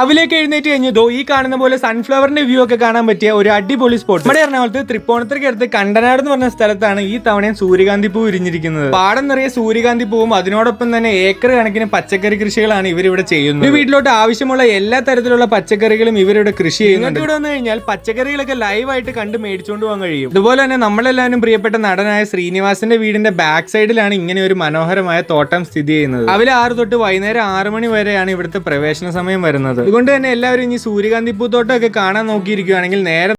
അവിലേക്ക് എഴുന്നേറ്റ് ദോ ഈ കാണുന്ന പോലെ സൺഫ്ലവറിന്റെ വ്യൂ ഒക്കെ കാണാൻ പറ്റിയ ഒരു അടിപൊളി സ്പോട്ട് നമ്മുടെ എറണാകുളത്ത് തൃപ്പൂണിത്തറയ്ക്ക് അടുത്ത് കണ്ടനാട് എന്ന് പറഞ്ഞ സ്ഥലത്താണ് ഈ തവണയും സൂര്യകാന്തി പൂ വിരിഞ്ഞിരിക്കുന്നത്. പാടം നിറയെ സൂര്യകാന്തി പൂവും അതിനോടൊപ്പം തന്നെ ഏക്കർ കണക്കിന് പച്ചക്കറി കൃഷികളാണ് ഇവരിവിടെ ചെയ്യുന്നത്. ഈ വീട്ടിലോട്ട് ആവശ്യമുള്ള എല്ലാ തരത്തിലുള്ള പച്ചക്കറികളും ഇവരിവിടെ കൃഷി ചെയ്യുന്നുണ്ട്. ഇവിടെ വന്നു കഴിഞ്ഞാൽ പച്ചക്കറികളൊക്കെ ലൈവായിട്ട് കണ്ട് മേടിച്ചുകൊണ്ട് പോകാൻ കഴിയും. ഇതുപോലെ തന്നെ നമ്മളെല്ലാവരും പ്രിയപ്പെട്ട നടനായ ശ്രീനിവാസന്റെ വീടിന്റെ ബാക്ക് സൈഡിലാണ് ഇങ്ങനെ ഒരു മനോഹരമായ തോട്ടം സ്ഥിതി ചെയ്യുന്നത്. രാവിലെ ആറ് തൊട്ട് വൈകുന്നേരം ആറ് മണി വരെയാണ് ഇവിടുത്തെ പ്രവേശന സമയം വരുന്നത്. അതുകൊണ്ട് തന്നെ എല്ലാവരും ഇനി സൂര്യകാന്തി പൂത്തോട്ടമൊക്കെ കാണാൻ നോക്കിയിരിക്കുകയാണെങ്കിൽ നേരെ